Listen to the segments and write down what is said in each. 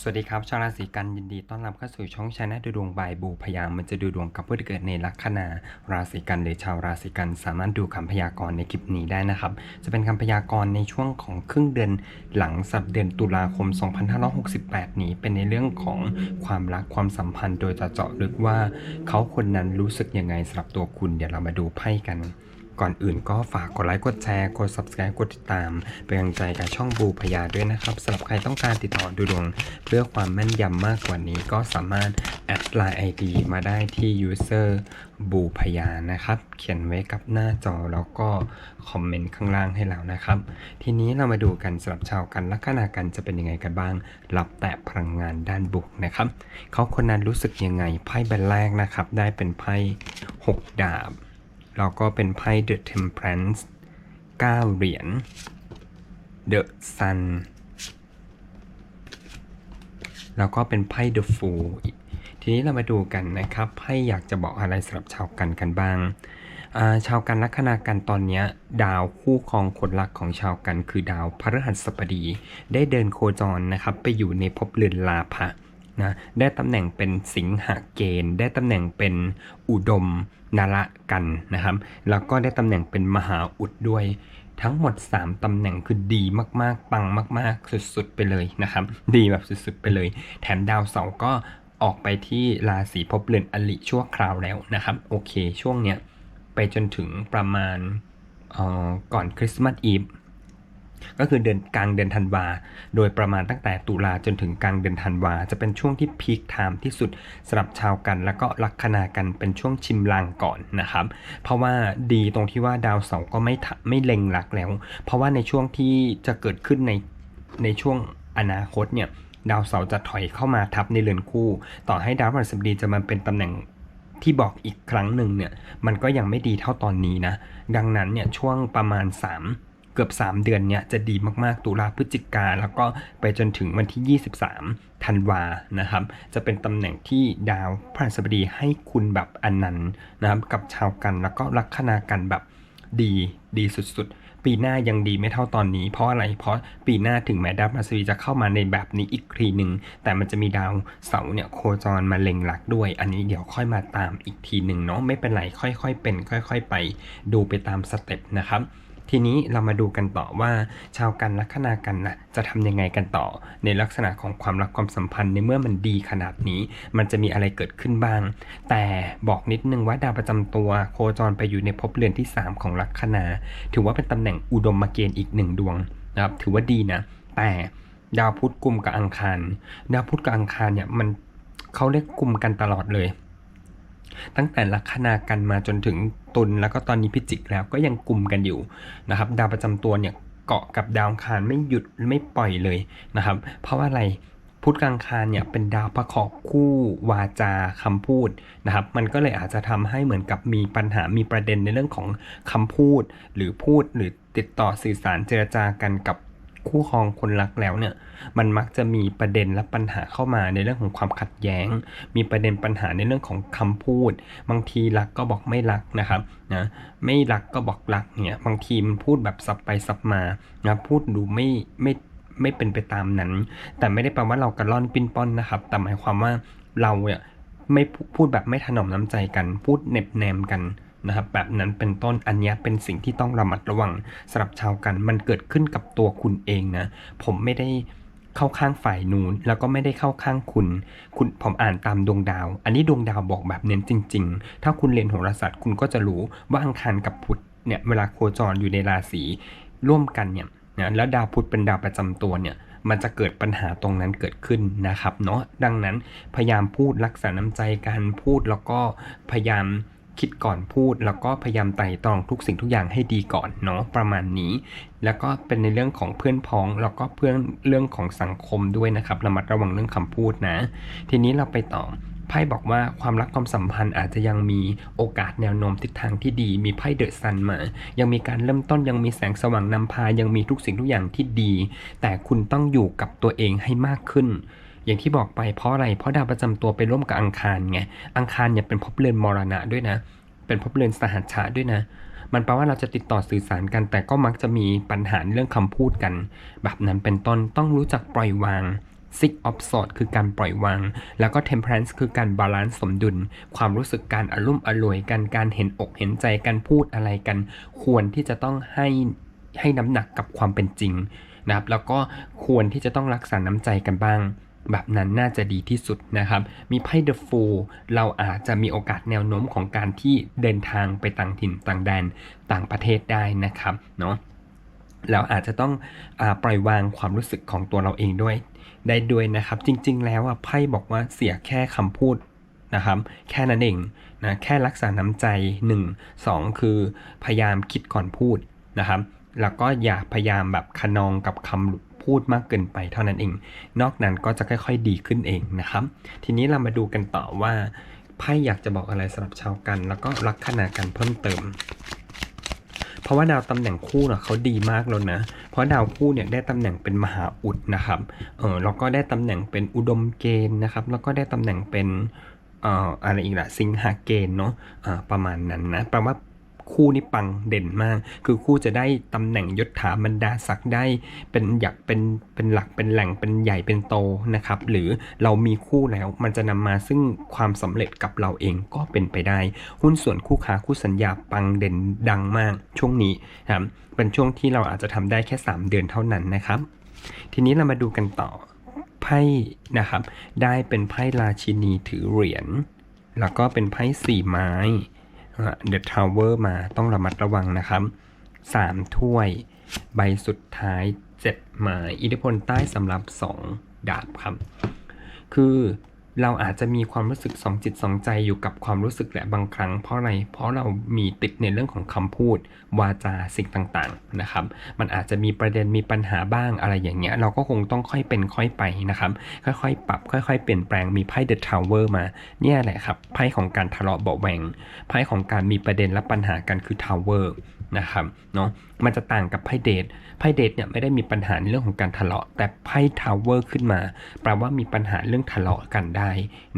สวัสดีครับ ชาวราศีกันยินดีต้อนรับเข้าสู่ช่องชาแนลดูดวงบายบูพยายามมันจะดูดวงกับผู้ที่เกิดในลัคนาราศีกันหรือชาวราศีกันสามารถดูคำพยากรณ์ในคลิปนี้ได้นะครับ จะเป็นคำพยากรณ์ในช่วงของครึ่งเดือนหลังสัปเดือนตุลาคม 2568 นี้เป็นในเรื่องของความรักความสัมพันธ์ โดยจะเจาะลึกว่าเขาคนนั้นรู้สึกยังไงสำหรับตัวคุณ เดี๋ยวเรามาดูไพ่กัน ก่อนอื่นก็ฝากกดไลค์กดแชร์กด subscribe กดติดตาม เป็นกำลังใจกับช่องบูพยาด้วยนะครับสำหรับใครต้องการติดต่อดูดวง เพื่อความแม่นยำมากกว่านี้ก็สามารถแอดไลน์ ID มาได้ที่ user บูพยานะครับ เขียนไว้กับหน้าจอแล้วก็คอมเมนต์ข้างล่างให้เรานะครับ ทีนี้เรามาดูกันสำหรับชาวกันลัคนากันจะเป็นยังไงกันบ้าง รับแต่พลังงานด้านบวกนะครับ เขาคนนั้นรู้สึกยังไงไพ่ใบแรกนะครับ ได้เป็นไพ่หกดาบ แล้วก็เป็นไพ่ The Temperance 9 เหรียญ The Sun แล้วก็เป็นไพ่ The Fool ทีนี้เรามาดูกันนะครับไพ่อยากจะบอกอะไรสำหรับชาวกันกันบ้างาชาวกันลัคนากันตอนนี้ดาวคู่ครองคนรักของชาวกันคือดาวพฤหัสบดี ได้เดินโคจรนะครับไปอยู่ในภพเรือนลาภะ นะได้ตำแหน่งเป็นสิงหเกณฑ์ ได้ตำแหน่งเป็นอุดมนาระกันนะครับ แล้วก็ได้ตำแหน่งเป็นมหาอุดด้วยทั้งหมด 3ตำแหน่งคือดีมากๆ ปังมาก ๆ สุดๆ ไปเลยนะครับ ดีแบบสุดๆ ไปเลย แถมดาวเสาร์ก็ออกไปที่ราศีภพเรือนอลิชั่วคราวแล้วนะครับ โอเคช่วงเนี้ยไปจนถึงประมาณออก่อนคริสต์มาสอีฟ ก็คือเดือนกลางเดือนธันวา โดยประมาณตั้งแต่ตุลาจนถึงกลางเดือนธันวา จะเป็นช่วงที่พีคไทม์ที่สุดสำหรับชาวกันแล้วก็ลัคนากันเป็นช่วงชิมลางก่อนนะครับ เพราะว่าดีตรงที่ว่าดาวเสาร์ก็ไม่ไม่เล็งหลักแล้ว เพราะว่าในช่วงที่จะเกิดขึ้นในในช่วงอนาคตเนี่ยดาวเสาร์จะถอยเข้ามาทับในเรือนคู่ ต่อให้ดาวพฤหัสบดีจะมาเป็นตำแหน่งที่บอกอีกครั้งหนึ่งเนี่ยมันก็ยังไม่ดีเท่าตอนนี้นะ ดังนั้นเนี่ยช่วงประมาณ 3 กือบ 3 เดือนเนี่ยจะดีมากๆ ตุลาพฤศจิกาแล้วก็ไปจนถึงวันที่ 23ธันวานะครับ จะเป็นตำแหน่งที่ดาวพฤหัสบดีให้คุณแบบอันนั้นต์นะครับกับชาวกันแล้วก็ลัคนากันแบบดีดีสุดๆ ปีหน้ายังดีไม่เท่าตอนนี้ เพราะอะไรเพราะปีหน้าถึงแม้ดาวพฤหัสบดีจะเข้ามาในแบบนี้อีกทีหนึ่งแต่มันจะมีดาวเสาร์เนี่ยโคจรมาเล็งหลักด้วย อันนี้เดี๋ยวค่อยมาตามอีกทีหนึ่งเนาะไม่เป็นไรค่อยๆเป็น ค่อย ๆ ไป ดูไปตามสเต็ปนะครับ ทีนี้เรามาดูกันต่อว่า ชาวกันลัคนากันนะจะทำยังไงกันต่อ ในลักษณะของความรักความสัมพันธ์ในเมื่อมันดีขนาดนี้ มันจะมีอะไรเกิดขึ้นบ้าง แต่บอกนิดนึงว่าดาวประจำตัวโคจรไปอยู่ในภพเรือนที่ 3 ของลัคนา ถือว่าเป็นตำแหน่งอุดมมาเกณฑ์อีกหนึ่งดวงนะครับถือว่าดีนะ แต่ดาวพุธกลุ่มกับอังคาร ดาวพุธกับอังคารเนี่ยมันเขาเรียกกลุ่มกันตลอดเลย ตั้งแต่ลัคนากันมาจนถึงตุลแล้วก็ตอนนี้พิจิกแล้วก็ยังกลุ่มกันอยู่นะครับดาวประจำตัวเนี่ยเกาะกับดาวคารไม่หยุดไม่ปล่อยเลยนะครับ เพราะว่าอะไรพุธกลางคารเนี่ยเป็นดาวประกอบคู่วาจาคำพูดนะครับ มันก็เลยอาจจะทำให้เหมือนกับมีปัญหามีประเด็นในเรื่องของคำพูด หรือพูดหรือติดต่อสื่อสารเจรจากันกับ คู่ครองคนรักแล้วเนี่ย มันมักจะมีประเด็นและปัญหาเข้ามาในเรื่องของความขัดแย้ง มีประเด็นปัญหาในเรื่องของคำพูด บางทีรักก็บอกไม่รักนะครับนะไม่รักก็บอกรักเนี่ยบางทีมันพูดแบบสับไปสับมานะพูดดูไม่ไม่ไม่เป็นไปตามนั้น แต่ไม่ได้แปลว่าเรากระล่อนปิ้นป้อนนะครับ แต่หมายความว่าเราเนี่ยไม่พูดแบบไม่ถนอมน้ำใจกัน พูดเน็บแนมกัน นะครับแบบนั้นเป็นต้นอันนี้เป็นสิ่งที่ต้องระมัดระวังสำหรับชาวกันมันเกิดขึ้นกับตัวคุณเองนะ ผมไม่ได้เข้าข้างฝ่ายนู้นแล้วก็ไม่ได้เข้าข้างคุณ คุณผมอ่านตามดวงดาว อันนี้ดวงดาวบอกแบบเน้นจริง ๆ ถ้าคุณเรียนโหราศาสตร์คุณก็จะรู้ว่าอังคารกับพุธเนี่ยเวลาโคจรอยู่ในราศีร่วมกันเนี่ยนะแล้วดาวพุธเป็นดาวประจำตัวเนี่ยมันจะเกิดปัญหาตรงนั้นเกิดขึ้นนะครับเนาะดังนั้นพยายามพูดรักษาน้ำใจการพูดแล้วก็พยายาม คิดก่อนพูด แล้วก็พยายามไต่ตรองทุกสิ่งทุกอย่างให้ดีก่อนเนาะประมาณนี้ แล้วก็เป็นในเรื่องของเพื่อนพ้อง แล้วก็เพื่อนเรื่องของสังคมด้วยนะครับระมัดระวังเรื่องคำพูดนะ ทีนี้เราไปต่อไพ่บอกว่าความรักความสัมพันธ์อาจจะยังมีโอกาสแนวโน้มทิศทางที่ดี มีไพ่เดอะซันมา ยังมีการเริ่มต้นยังมีแสงสว่างนำพายังมีทุกสิ่งทุกอย่างที่ดี แต่คุณต้องอยู่กับตัวเองให้มากขึ้น อย่างที่บอกไปเพราะอะไร เพราะดาวประจำตัวไปร่วมกับอังคารไง อังคารเนี่ยเป็นภพเรือนมรณะด้วยนะ เป็นภพเรือนสหัชชะด้วยนะ มันแปลว่าเราจะติดต่อสื่อสารกัน แต่ก็มักจะมีปัญหาเรื่องคำพูดกัน แบบนั้นเป็นต้น ต้องรู้จักปล่อยวาง six of swords คือการปล่อยวาง แล้วก็ temperance คือการบาลานซ์สมดุล ความรู้สึกการอารมณ์อร่วยกัน การเห็นอกเห็นใจกันพูดอะไรกัน ควรที่จะต้องให้ให้น้ำหนักกับความเป็นจริงนะครับ แล้วก็ควรที่จะต้องรักษาน้ำใจกันบ้าง แบบนั้นน่าจะดีที่สุดนะครับ มีไพ่ The Fool เราอาจจะมีโอกาสแนวโน้มของการที่เดินทางไปต่างถิ่นต่างแดนต่างประเทศได้นะครับเนาะแล้วอาจจะต้องอปล่อยวางความรู้สึกของตัวเราเองด้วย ได้ด้วยนะครับ จริง ๆ แล้วอะไพ่บอกว่าเสียแค่คำพูดนะครับแค่นั้นเองนะแค่รักษาน้ำใจ 1 2 คือพยายามคิดก่อนพูดนะครับ แล้วก็อย่าพยายามแบบขนองกับคำ พูดมากเกินไปเท่านั้นเอง นอกนั้นก็จะค่อย ๆ ดีขึ้นเองนะครับ ทีนี้เรามาดูกันต่อว่าไพ่อยากจะบอกอะไรสำหรับชาวกัน แล้วก็ลัคนากันเพิ่มเติม เพราะว่าดาวตำแหน่งคู่เน่ะเขาดีมากแล้วนะ เพราะดาวคู่เนี่ยได้ตำแหน่งเป็นมหาอุดนะครับเออแล้วก็ได้ตำแหน่งเป็นอุดมเกณฑ์นะครับ แล้วก็ได้ตำแหน่งเป็นเอ่ออะไรอีกล่ะสิงหาเกณฑ์เนาะอ่าประมาณนั้นนะแปลว่า คู่นี้ปังเด่นมาก คือคู่จะได้ตำแหน่งยศถาบรรดาศักดิ์ได้เป็นอยากเป็นเป็นหลักเป็นแหล่งเป็นใหญ่เป็นโตนะครับ หรือเรามีคู่แล้วมันจะนำมาซึ่งความสำเร็จกับเราเองก็เป็นไปได้ หุ้นส่วนคู่ค้าคู่สัญญาปังเด่นดังมากช่วงนี้ครับเป็นช่วงที่เราอาจจะทำได้แค่ 3 เดือนเท่านั้นนะครับ ทีนี้เรามาดูกันต่อไพ่นะครับ ได้เป็นไพ่ราชินีถือเหรียญแล้วก็เป็นไพ่สี่ไม้ เดอะทาวเวอร์มาต้องระมัดระวังนะครับสามถ้วย ใบสุดท้ายเจ็ดไม้อิทธิพลใต้สำหรับสองดาบครับ คือ เราอาจจะมีความรู้สึกสองจิตสองใจอยู่กับความรู้สึกแหละบางครั้ง เพราะอะไร เพราะเรามีติดในเรื่องของคำพูด วาจาสิ่งต่างๆนะครับ มันอาจจะมีประเด็นมีปัญหาบ้างอะไรอย่างเงี้ย เราก็คงต้องค่อยเป็นค่อยไปนะครับ ค่อยๆ ปรับ ค่อยๆ เปลี่ยนแปลงมีไพ่ The Tower มา เนี่ยแหละครับไพ่ของการทะเลาะเบาแหวงไพ่ของการมีประเด็นและปัญหากันคือ Tower นะครับเนาะมันจะต่างกับไพ่เดทไพ่เดทเนี่ยไม่ได้มีปัญหาในเรื่องของการทะเลาะ แต่ไพ่ทาวเวอร์ขึ้นมาแปลว่ามีปัญหาเรื่องทะเลาะกันได้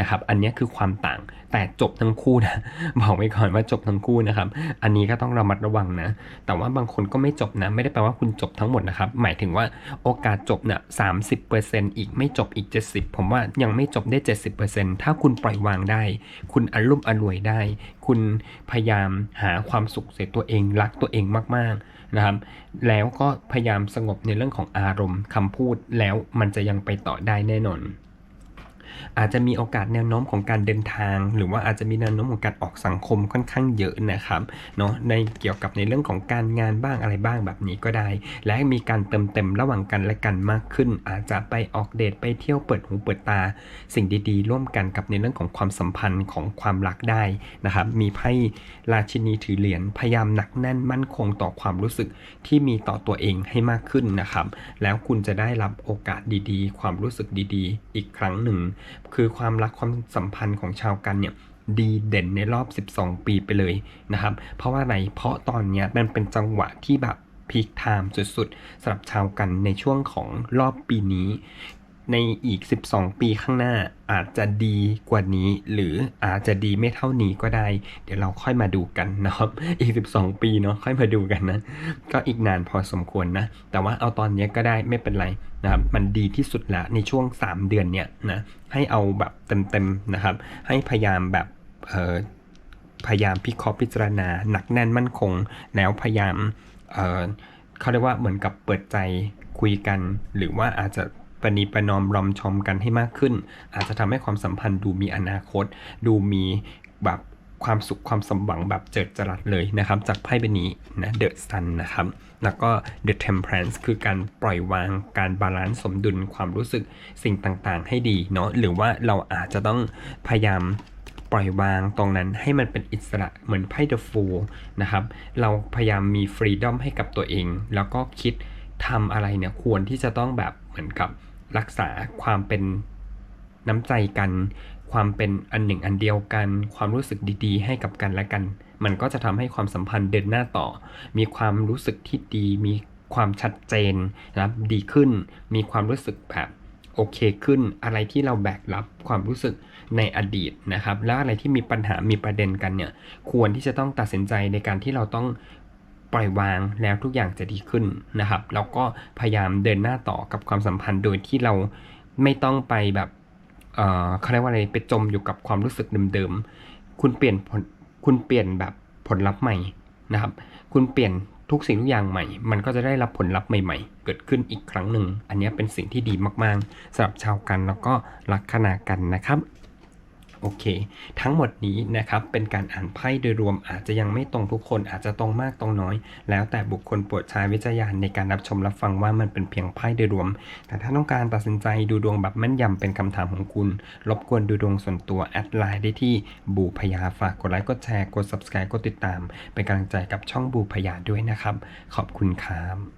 นะครับอันนี้คือความต่างแต่จบทั้งคู่นะบอกไว้ก่อนว่าจบทั้งคู่นะครับ อันนี้ก็ต้องระมัดระวังนะ แต่ว่าบางคนก็ไม่จบนะ ไม่ได้แปลว่าคุณจบทั้งหมดนะครับ หมายถึงว่าโอกาสจบเนี่ยสามสิบเปอร์เซ็นต์อีกไม่จบอีก70ผมว่ายังไม่จบได้70%ถ้าคุณปล่อยวางได้ คุณอารมณ์อรวยได้ คุณพยายามหาความสุขเสร็จตัวเองรักตัวเองมาก ๆนะครับ แล้วก็พยายามสงบในเรื่องของอารมณ์คำพูดแล้วมันจะยังไปต่อได้แน่นอน อาจจะมีโอกาสแนวโน้มของการเดินทาง หรือว่าอาจจะมีแนวโน้มของการออกสังคมค่อนข้างเยอะนะครับเนาะในเกี่ยวกับในเรื่องของการงานบ้างอะไรบ้างแบบนี้ก็ได้ และมีการเติมเต็มระหว่างกันและกันมากขึ้น อาจจะไปออกเดทไปเที่ยวเปิดหูเปิดตา สิ่งดีๆ ร่วมกันกับในเรื่องของความสัมพันธ์ของความรักได้นะครับมีไพ่ราชินีถือเหรียญพยายามหนักแน่นมั่นคงต่อความรู้สึกที่มีต่อตัวเองให้มากขึ้นนะครับ แล้วคุณจะได้รับโอกาสดีๆ ความรู้สึกดีๆ อีกครั้งหนึ่งคือความรักความสัมพันธ์ของชาวกันเนี่ยดีเด่นในรอบ 12 ปีไปเลยนะครับ เพราะว่าอะไร เพราะตอนนี้มันเป็นจังหวะที่แบบพีคไทม์สุดๆสำหรับชาวกันในช่วงของรอบปีนี้ ในอีก 12 ปีข้างหน้าอาจจะดีกว่านี้ หรืออาจจะดีไม่เท่านี้ก็ได้ เดี๋ยวเราค่อยมาดูกันนะครับอีก 12 ปีเนาะค่อยมาดูกันนะ ก็อีกนานพอสมควรนะ แต่ว่าเอาตอนนี้ก็ได้ไม่เป็นไรนะครับมันดีที่สุดล้วในช่วง 3 เดือนเนี่ยนะให้เอาแบบเต็มๆนะครับ ให้พยายามแบบเออพยายามพิเคราะห์พิจารณา หนักแน่นมั่นคง แล้วพยายามเเขาเรียกว่าเหมือนกับเปิดใจคุยกัน หรือว่าอาจจะ ประนีประนอมรอมชอมกันให้มากขึ้น อาจจะทำให้ความสัมพันธ์ดูมีอนาคต ดูมีแบบความสุขความสมหวังแบบเจิดจรัสเลยนะครับ จากไพ่ใบนี้นะเดอะซันนะครับ แล้วก็ The Temperance คือการปล่อยวางการบาลานซ์สมดุลความรู้สึกสิ่งต่างๆ ให้ดีเนาะหรือว่าเราอาจจะต้องพยายามปล่อยวางตรงนั้นให้มันเป็นอิสระเหมือนไพ่ The Fool นะครับ เราพยายามมีฟรีดอมให้กับตัวเอง แล้วก็คิดทำอะไรเนี่ยควรที่จะต้องแบบเหมือนกับ รักษาความเป็นน้ำใจกัน ความเป็นอันหนึ่งอันเดียวกัน ความรู้สึกดีๆ ให้กับกันและกัน มันก็จะทำให้ความสัมพันธ์เดินหน้าต่อ มีความรู้สึกที่ดี มีความชัดเจนนะครับดีขึ้น มีความรู้สึกแบบโอเคขึ้น อะไรที่เราแบกรับความรู้สึกในอดีตนะครับ แล้วอะไรที่มีปัญหามีประเด็นกันเนี่ย ควรที่จะต้องตัดสินใจในการที่เราต้อง ปล่อยวางแล้วทุกอย่างจะดีขึ้นนะครับ แล้วก็พยายามเดินหน้าต่อกับความสัมพันธ์โดยที่เราไม่ต้องไปแบบเอ่อเขาเรียกว่าอะไรไปจมอยู่กับความรู้สึกเดิมๆคุณเปลี่ยนผลคุณเปลี่ยนแบบผลลัพธ์ใหม่นะครับ คุณเปลี่ยนทุกสิ่งทุกอย่างใหม่ มันก็จะได้รับผลลัพธ์ใหม่ ๆ เกิดขึ้นอีกครั้งหนึ่ง อันนี้เป็นสิ่งที่ดีมากๆสำหรับชาวกันแล้วก็ลัคนากันนะครับ โอเค ทั้งหมดนี้นะครับเป็นการอ่านไพ่โดยรวมอาจจะยังไม่ตรงทุกคนอาจจะตรงมากตรงน้อย แล้วแต่บุคคลโปรดใช้วิจารณญาณในการรับชมรับฟังว่ามันเป็นเพียงไพ่โดยรวม แต่ถ้าต้องการตัดสินใจดูดวงแบบแม่นยำเป็นคำถามของคุณ รบกวนดูดวงส่วนตัวแอดไลน์ได้ที่บูพยาฝากกดไลค์กดแชร์กด subscribe กดติดตาม เป็นกำลังใจกับช่องบูพยาด้วยนะครับ ขอบคุณครับ